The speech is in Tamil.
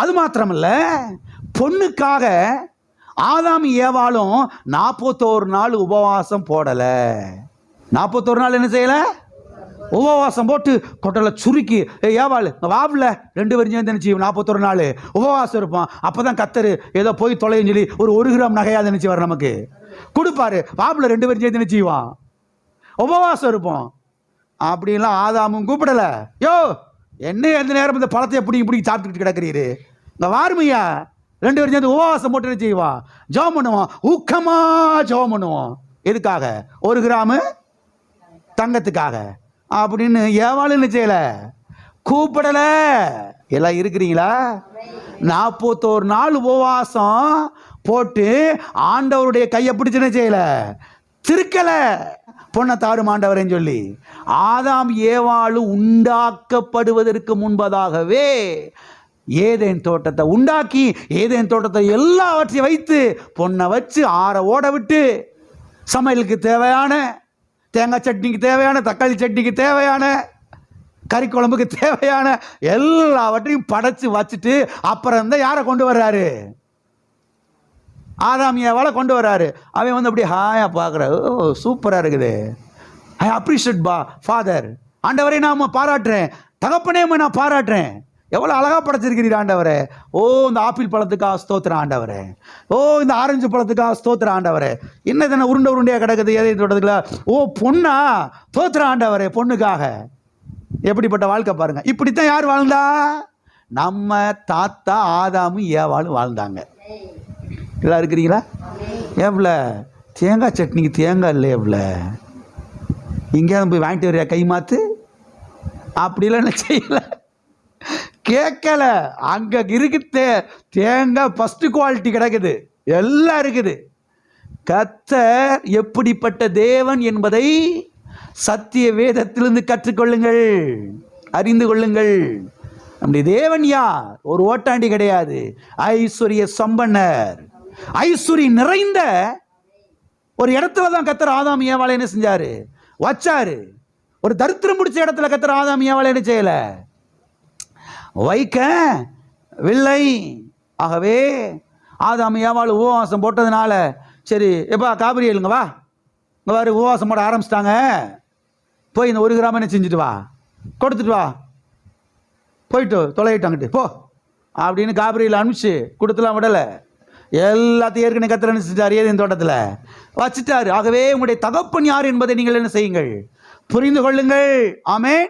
அது மாத்திரமல்ல பொண்ணுக்காக ஆதாம் ஏவாளும் நாற்பத்தோரு நாள் உபவாசம் போடலை. நாற்பத்தோரு நாள் என்ன செய்யலை? உபவாசம் போட்டு கொட்டலை சுருக்கி ஏய் ஏவாள் வாவில் ரெண்டு பேரும் சேர்ந்து நினச்சி நாற்பத்தொரு நாள் உபவாசம் இருப்பான். அப்போ தான் கத்தரு ஏதோ போய் தொலைன்னு சொல்லி ஒரு ஒரு கிராம் நகையாக நினச்சி வர நமக்கு? கொடுப்பாரு. வாப்பில் ரெண்டு பேரும் சேர்ந்து நினச்சிவான் உபவாசம் இருப்போம். அப்படின்லாம் ஆதாமும் கூப்பிடலை. யோ என்ன எந்த நேரம் இந்த பழத்தை எப்படி இப்படி சாப்பிட்டுக்கிட்டு கிடக்கிறீரு. இந்த வாருமையா? ரெண்டு பேரும் சேர்ந்து உபவாசம் போட்டு என்ன செய்வான் ஜெபம் பண்ணுவோம். ஊக்கமா ஜெபம் பண்ணுவோம். எதுக்காக? ஒரு கிராமு தங்கத்துக்காக. அப்படின்னு ஏவாளு என்ன செய்யல? கூப்பிடல. எல்லாம் இருக்கிறீங்களா? நாற்பத்தோரு நாள் உபவாசம் போட்டு ஆண்டவருடைய கையை பிடிச்சுன்னு செய்யல? திருக்கலை. பொண்ணை தாருமாண்டவரேன்னு சொல்லி ஆதாம் ஏவாளு உண்டாக்கப்படுவதற்கு முன்பதாகவே ஏதேன் தோட்டத்தை உண்டாக்கி ஏதேன் தோட்டத்தை எல்லாவற்றையும் வைத்து பொண்ணை வச்சு ஆற ஓட விட்டு சமையலுக்கு தேவையான தேங்காய் சட்னிக்கு தேவையான தக்காளி சட்னிக்கு தேவையான கறி குழம்புக்கு தேவையான எல்லாவற்றையும் படைச்சு வச்சுட்டு அப்புறம் தான் யாரை கொண்டு வர்றாரு? ஆதாமியாவால் கொண்டு வராரு. அவன் வந்து அப்படியே ஹாயா பார்க்குற ஓ சூப்பராக இருக்குது. ஐ அப்ரிஷியேட் பா ஃபாதர். ஆண்டவரை நான் பாராட்டுறேன். தகப்பனே நான் பாராட்டுறேன். எவ்வளோ அழகாக படைச்சிருக்கிறீர் ஆண்டவரே. ஓ இந்த ஆப்பிள் பழத்துக்காக ஸ்தோத்திர ஆண்டவரே. ஓ இந்த ஆரஞ்சு பழத்துக்காக ஸ்தோத்திர ஆண்டவரே. என்ன தானே உருண்டை உருண்டையாக கிடக்குது? எதை தொடர்றதுல ஓ பொண்ணா? தோத்திரம் ஆண்டவரே பொண்ணுக்காக. எப்படிப்பட்ட வாழ்க்கை பாருங்கள் இப்படித்தான் யார் வாழ்ந்தா? நம்ம தாத்தா ஆதாமும் ஏவாளும் வாழ்ந்தாங்க. எல்லாம் இருக்கிறீங்களா? ஏப்ல தேங்காய் சட்னிக்கு தேங்காய் இல்லை எங்கேயாவது போய் வாங்கிட்டு வரியா? கை மாற்று அப்படிலாம் நான் செய்யலை. கேட்கல. அங்கே இருக்கு தே தேங்காய் ஃபஸ்ட்டு குவாலிட்டி கிடக்குது. எல்லாம் இருக்குது. கத்தர் எப்படிப்பட்ட தேவன் என்பதை சத்திய வேதத்திலிருந்து கற்றுக்கொள்ளுங்கள். அறிந்து கொள்ளுங்கள். நம்முடைய தேவன் யார்? ஒரு ஓட்டாண்டி கிடையாது. ஐஸ்வர்ய சம்பன்னர். ஐஸ்வரி நிறைந்த ஒரு இடத்துல தான் கத்தர் ஆதாம் ஏவாலை என்ன செஞ்சாரு? வச்சாரு. ஒரு தரித்திரம் பிடிச்ச இடத்துல கத்தர் ஆதாம் ஏவாலை என்ன செய்யல? வைக்க வில்லை. ஆகவே ஆதாம் ஏவாள் உபவாசம் போட்டதுனால சரி எப்பா காபிரி எழுங்க வா. இங்கே பாரு உபவாசம் போட ஆரம்பிச்சிட்டாங்க. போய் இந்த ஒரு கிராமம் என்ன செஞ்சுட்டு வா. கொடுத்துட்டு வா. போயிட்டு தொலையிட்டாங்கிட்டு போ. அப்படின்னு காபிரியில் அனுப்பிச்சு கொடுத்துலாம் விடலை. எல்லாத்தையும் ஏற்கனவே கத்திர செஞ்சார்? ஏதேன் தோட்டத்தில்? வச்சுட்டார். ஆகவே உங்களுடைய தகப்பன் யார் என்பதை நீங்கள் என்ன செய்யுங்கள்? புரிந்து கொள்ளுங்கள். ஆமே